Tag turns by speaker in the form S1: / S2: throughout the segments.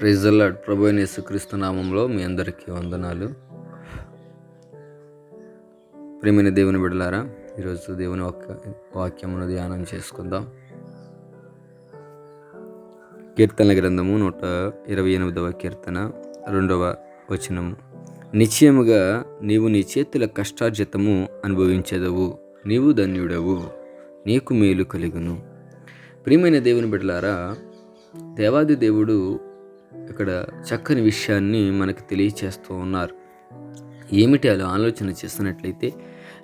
S1: ప్రైజల్లాడ్ ప్రభు యేసుక్రీస్తు నామంలో మీ అందరికీ వందనాలు. ప్రేమైన దేవుని బిడలారా ఈరోజు దేవుని వాక్య వాక్యమును ధ్యానం చేసుకుందాం. కీర్తన గ్రంథము నూట ఇరవై ఎనిమిదవ కీర్తన రెండవ వచనము. నిశ్చయముగా నీవు నీ చేతుల కష్టార్జితము అనుభవించదవు నీవు ధన్యుడవు నీకు మేలు కలుగును. ప్రియమైన దేవుని బిడ్డలారా దేవాది దేవుడు ఇక్కడ చక్కని విషయాన్ని మనకు తెలియచేస్తూ ఉన్నారు. ఏమిటి అలా ఆలోచన చేస్తున్నట్లయితే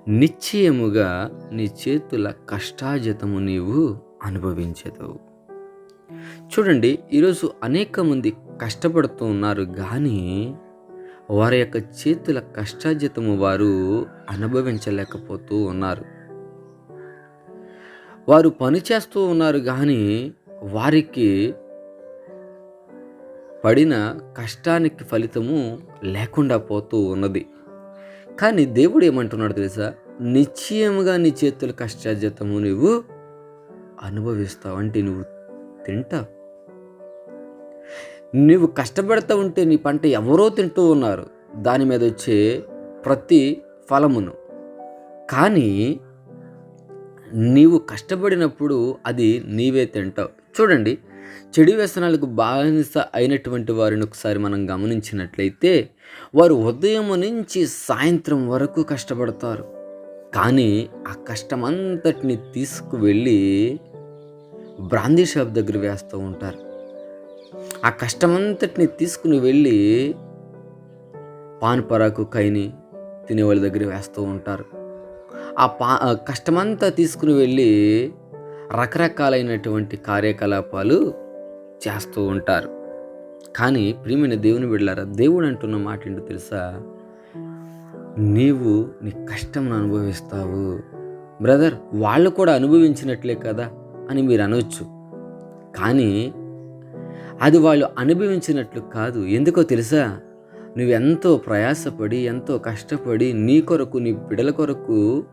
S1: నిశ్చయముగా నీ చేతుల కష్టాజితము నీవు అనుభవించదు. చూడండి ఈరోజు అనేక మంది కష్టపడుతూ ఉన్నారు కానీ వారి యొక్క చేతుల కష్టాజితము వారు అనుభవించలేకపోతూ ఉన్నారు. వారు పని చేస్తూ ఉన్నారు కానీ వారికి పడిన కష్టానికి ఫలితము లేకుండా పోతూ ఉన్నది. కానీ దేవుడు ఏమంటున్నాడు తెలుసా? నిశ్చయముగా నీ చేతుల కష్టార్జితము నువ్వు అనుభవిస్తావు అంటే నువ్వు తింటావు. నువ్వు కష్టపడతా ఉంటే నీ పంట ఎవరో తింటూ ఉన్నారు. దాని మీద వచ్చే ప్రతి ఫలమును కానీ నీవు కష్టపడినప్పుడు అది నీవే తింటావు. చూడండి చెడు వ్యసనాలకు బానిస అయినటువంటి వారిని ఒకసారి మనం గమనించినట్లయితే వారు ఉదయం నుంచి సాయంత్రం వరకు కష్టపడతారు. కానీ ఆ కష్టమంతటిని తీసుకువెళ్ళి బ్రాందీ షాప్ దగ్గర వేస్తూ ఉంటారు. ఆ కష్టమంతటిని తీసుకుని వెళ్ళి పాన్ పరాకు కైని తినేవాళ్ళ దగ్గర వేస్తూ ఉంటారు. ఆ పా కష్టమంతా తీసుకుని వెళ్ళి రకరకాలైనటువంటి కార్యకలాపాలు చేస్తూ ఉంటారు. కానీ ప్రియమైన దేవుని బిడ్డలారా దేవుడు అంటున్న మాట ఏంటో తెలుసా? నీవు నీ కష్టంను అనుభవిస్తావు. బ్రదర్ వాళ్ళు కూడా అనుభవించినట్లే కదా అని మీరు అనవచ్చు కానీ అది వాళ్ళు అనుభవించినట్లు కాదు. ఎందుకో తెలుసా? నువ్వెంతో ప్రయాసపడి ఎంతో కష్టపడి నీ కొరకు నీ బిడల కొరకు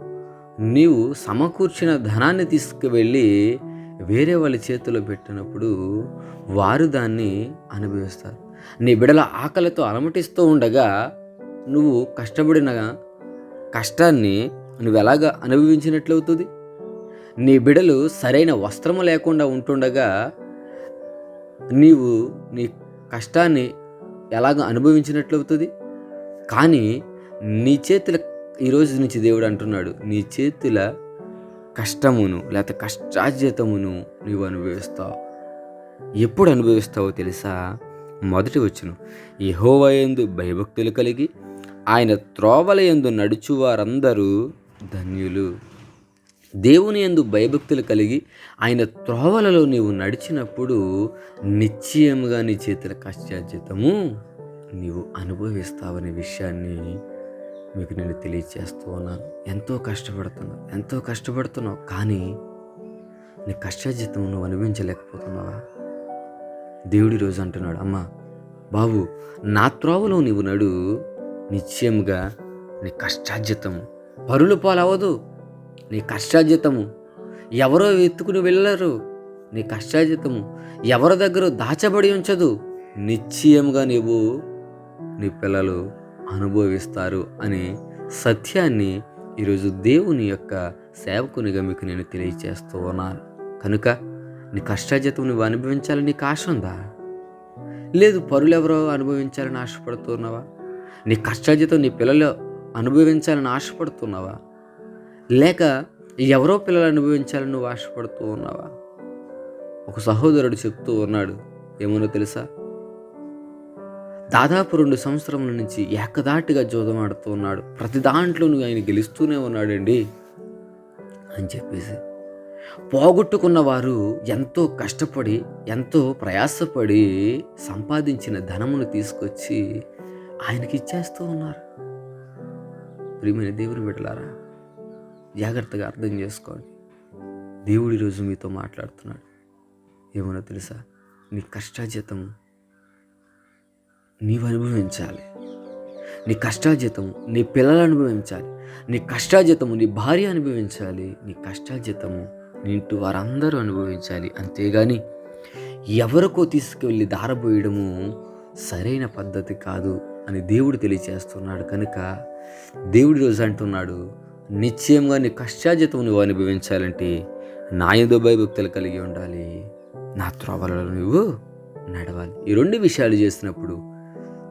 S1: నీవు సమకూర్చిన ధనాన్ని తీసుకువెళ్ళి వేరే వాళ్ళ చేతిలో పెట్టినప్పుడు వారు దాన్ని అనుభవిస్తారు. నీ బిడల ఆకలితో అలమటిస్తూ ఉండగా నువ్వు కష్టపడిన కష్టాన్ని నువ్వు ఎలాగ అనుభవించినట్లవుతుంది నీ బిడలు సరైన వస్త్రము లేకుండా ఉంటుండగా నీవు నీ కష్టాన్ని ఎలాగ అనుభవించినట్లవుతుంది కానీ నీ చేతుల ఈరోజు నుంచి దేవుడు అంటున్నాడు నీ చేతుల కష్టమును లేకపోతే కష్టార్జితమును నువ్వు అనుభవిస్తావు. ఎప్పుడు అనుభవిస్తావో తెలుసా? మొదటి వచ్చును యహోవయందు భయభక్తులు కలిగి ఆయన త్రోవల నడుచు నడుచువారందరూ ధన్యులు. దేవుని ఎందు భయభక్తులు కలిగి ఆయన త్రోవలలో నీవు నడిచినప్పుడు నిశ్చయముగా నీ చేతుల కష్టార్జితము నీవు అనుభవిస్తావనే విషయాన్ని మీకు నేను తెలియచేస్తూ ఉన్నాను. ఎంతో కష్టపడుతున్నావు ఎంతో కష్టపడుతున్నావు కానీ నీ కష్టార్జితం నువ్వు అనుభవించలేకపోతున్నావా? దేవుడి రోజు అంటున్నాడు అమ్మా బాబు నా త్రోవలో నీవు నడు. నిశ్చయముగా నీ కష్టార్జితము పరులు పాలవదు. నీ కష్టార్జితము ఎవరో ఎత్తుకుని వెళ్ళరు. నీ కష్టార్జితము ఎవరి దగ్గర దాచబడి ఉంచదు. నిశ్చయముగా నీవు నీ పిల్లలు అనుభవిస్తారు అనే సత్యాన్ని ఈరోజు దేవుని యొక్క సేవకునిగా మీకు నేను తెలియచేస్తూ ఉన్నాను. కనుక నీ కష్టార్జితం నువ్వు అనుభవించాలని నీకు ఆశ ఉందా? లేదు పరులెవరో అనుభవించాలని ఆశపడుతున్నావా? నీ కష్టార్జితం నీ పిల్లలు అనుభవించాలని ఆశపడుతున్నావా? లేక ఎవరో పిల్లలు అనుభవించాలని నువ్వు ఆశపడుతూ ఉన్నావా? ఒక సహోదరుడు చెప్తూ ఉన్నాడు ఏమనో తెలుసా? దాదాపు రెండు సంవత్సరముల నుంచి ఏకదాటిగా జోదమాడుతూ ఉన్నాడు. ప్రతి దాంట్లోనూ ఆయన గెలుస్తూనే ఉన్నాడండి అని చెప్పేసి. పోగొట్టుకున్న వారు ఎంతో కష్టపడి ఎంతో ప్రయాసపడి సంపాదించిన ధనమును తీసుకొచ్చి ఆయనకి ఇచ్చేస్తూ ఉన్నారు. ప్రియమైన దేవుని బిడ్డలారా జాగ్రత్తగా అర్థం చేసుకోండి. దేవుడి రోజు మీతో మాట్లాడుతున్నాడు. ఏమన్నా తెలుసా? నీ కష్టాజీతం నీవు అనుభవించాలి నీ కష్టాజీతము నీ పిల్లలు అనుభవించాలి నీ కష్టాజీతము నీ భార్య అనుభవించాలి. నీ కష్టాజీతము నీ ఇంటి వారందరూ అనుభవించాలి. అంతేగాని ఎవరికో తీసుకువెళ్ళి దారబోయడము సరైన పద్ధతి కాదు అని దేవుడు తెలియచేస్తున్నాడు. కనుక దేవుడి రోజు అంటున్నాడు నిశ్చయంగా నీ కష్టాజితం నువ్వు అనుభవించాలంటే నా ఏదో భయభక్తులు కలిగి ఉండాలి. నా త్రోవలలో నువ్వు నడవాలి. ఈ రెండు విషయాలు చేసినప్పుడు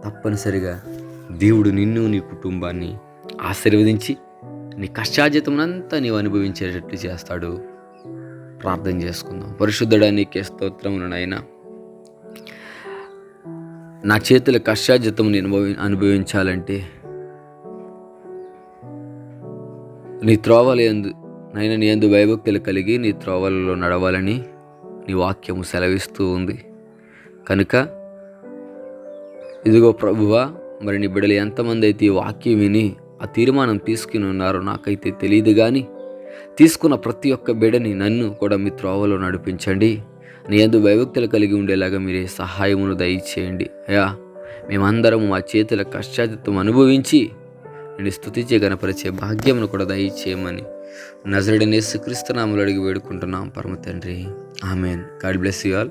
S1: తప్పనిసరిగా దేవుడు నిన్ను నీ కుటుంబాన్ని ఆశీర్వదించి నీ కష్టాజితమునంతా నీవు అనుభవించేటట్లు చేస్తాడు. ప్రార్థన చేసుకుందాం. పరిశుద్ధుడా నీకే స్తోత్రమును నాయనా. నా చేతుల కష్టాజితం నేను అనుభవి- అనుభవించాలంటే నీ త్రోవలు ఎందు నైనా నీ ఎందు భయభక్తులు కలిగి నీ త్రోవలలో నడవాలని నీ వాక్యము సెలవిస్తూ ఉంది. కనుక ఇదిగో ప్రభువా మరి నీ బిడ్డలు ఎంతమంది అయితే ఈ వాక్యం విని ఆ తీర్మానం తీసుకుని ఉన్నారో నాకైతే తెలియదు కానీ తీసుకున్న ప్రతి ఒక్క బిడ్డని నన్ను కూడా మీ త్రోవలో నడిపించండి. నీ ఎందు వైవక్తులు కలిగి ఉండేలాగా మీరే సహాయమును దయచేయండి. అయా మేమందరం మా చేతుల కష్టాతిత్వం అనుభవించి నేను స్థుతించే గణపరిచే భాగ్యమును కూడా దయచేయమని నజరుడనేసు శ్రీక్రీస్తునాములు అడిగి వేడుకుంటున్నాం. పరమ తండ్రి. Amen. God bless you all.